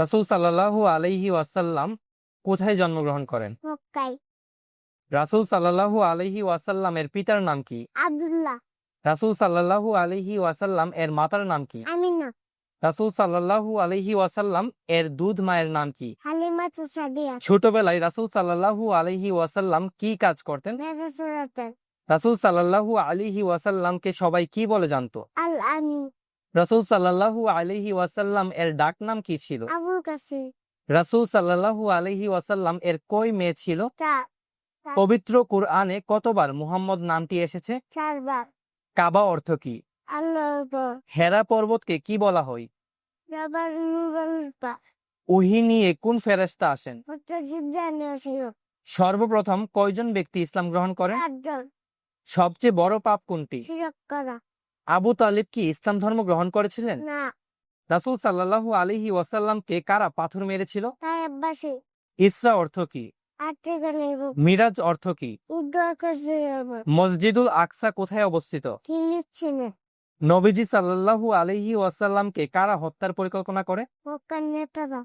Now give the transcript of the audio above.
রাসূল সাল্লাল্লাহু আলাইহি ওয়াসাল্লাম কোথায় জন্মগ্রহণ করেন? রাসূল সাল্লাল্লাহু আলাইহি ওয়াসাল্লাম এর পিতার নাম কি? আব্দুল্লাহ। রাসূল সাল্লাল্লাহু আলাইহি ওয়াসাল্লাম এর মাতার নাম কি? আমিনা। রাসূল সাল্লাল্লাহু আলাইহি ওয়াসাল্লাম এর দুধ মায়ের নাম কি? ছোটবেলায় রাসূল সাল্লাল্লাহু আলাইহি ওয়াসাল্লাম কি কাজ করতেন? রাসূল সাল্লাল্লাহু আলাইহি ওয়াসাল্লামকে সবাই কি বলে জানতো? আল আমিন রাসূল সাল্লাল্লাহু আলাইহি ওয়াসাল্লাম এর ডাক নাম কি ছিল? আবুল রাসূল সাল্লাল্লাহু আলাইহি ওয়াসাল্লাম এর কয় মেয়ে ছিল? পবিত্র কুরআনে কতবার মুহাম্মদ নামটি এসেছে? চারবার। কাবা অর্থ কি? হেরা পর্বতকে কি বলা হয়? ওহি নিয়ে কোন ফেরেশতা আসেন? সর্বপ্রথম কয়জন ব্যক্তি ইসলাম গ্রহণ করেন? সবচেয়ে বড় পাপ কোনটি? করা। আবু তালিব কি ইসলাম ধর্ম গ্রহণ করেছিলেন? না। রাসূল সাল্লাল্লাহু আলাইহি ওয়াসাল্লামকে কারা পাথর মেরেছিল? ইসরা অর্থ কি? মিরাজ অর্থ কি? মসজিদুল আকসা কোথায় অবস্থিত? নবীজি সাল্লাল্লাহু আলাইহি ওয়াসাল্লামকে কারা হত্যার পরিকল্পনা করে? নেতারা।